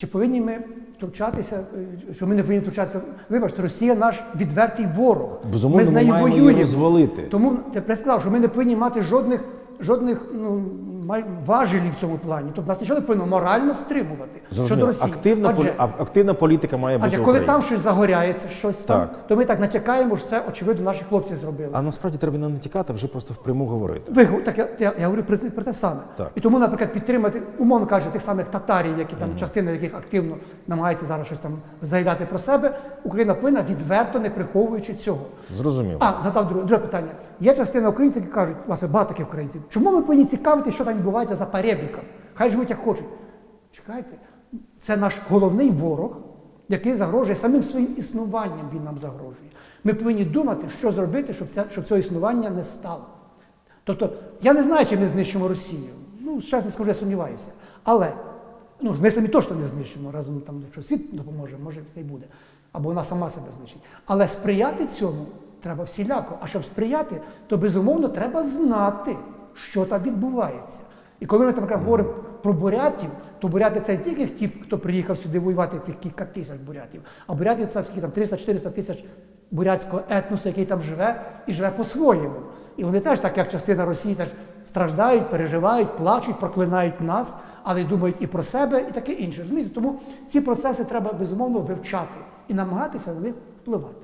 Чи повинні ми втручатися, е, що ми не повинні втручатися? Вибачте, Росія наш відвертий ворог. Безумовно, ми з ми нею воюємо. її розвалити. Тому я сказав, що ми не повинні мати жодних, жодних ну, важелів в цьому плані. Тобто нас нічого не повинно морально стримувати щодо. Росії. Активна, Адже- полі- активна політика має бути Адже коли Україні. там щось загоряється, щось там, то ми так натякаємо, що це очевидно наші хлопці зробили. А насправді треба не натікати, а вже просто впряму говорити. Ви так я, я, я говорю про це про те саме. Так. І тому, наприклад, підтримати, умовно кажучи, тих самих татарів, які там частина яких активно намагається зараз щось там заявляти про себе, Україна повинна відверто не приховуючи цього. Зрозуміло. А, задав друге, друге питання. Є частина українців, які кажуть, власне, багато таких українців, чому ми повинні цікавитися, що там відбувається за перебіком? Хай живуть як хочуть. Чекайте, це наш головний ворог, який загрожує самим своїм існуванням, він нам загрожує. Ми повинні думати, що зробити, щоб, це, щоб цього існування не стало. Тобто, я не знаю, чи ми знищимо Росію. Ну, чесно скажу, я сумніваюся. Але ну, ми самі точно не знищимо разом, там, якщо світ допоможе, може це й буде. Або вона сама себе знищить. Але сприяти цьому треба всіляко. А щоб сприяти, то безумовно треба знати, що там відбувається. І коли ми наприклад, говоримо про бурятів, то буряти це не тільки ті, хто приїхав сюди воювати, цих кілька тисяч бурятів, а буряти це там 300-400 тисяч бурятського етносу, який там живе і живе по-своєму. І вони теж, так як частина Росії, теж страждають, переживають, плачуть, проклинають нас, але й думають і про себе, і таке інше. Розумієте? Тому ці процеси треба безумовно вивчати і намагатися на них впливати.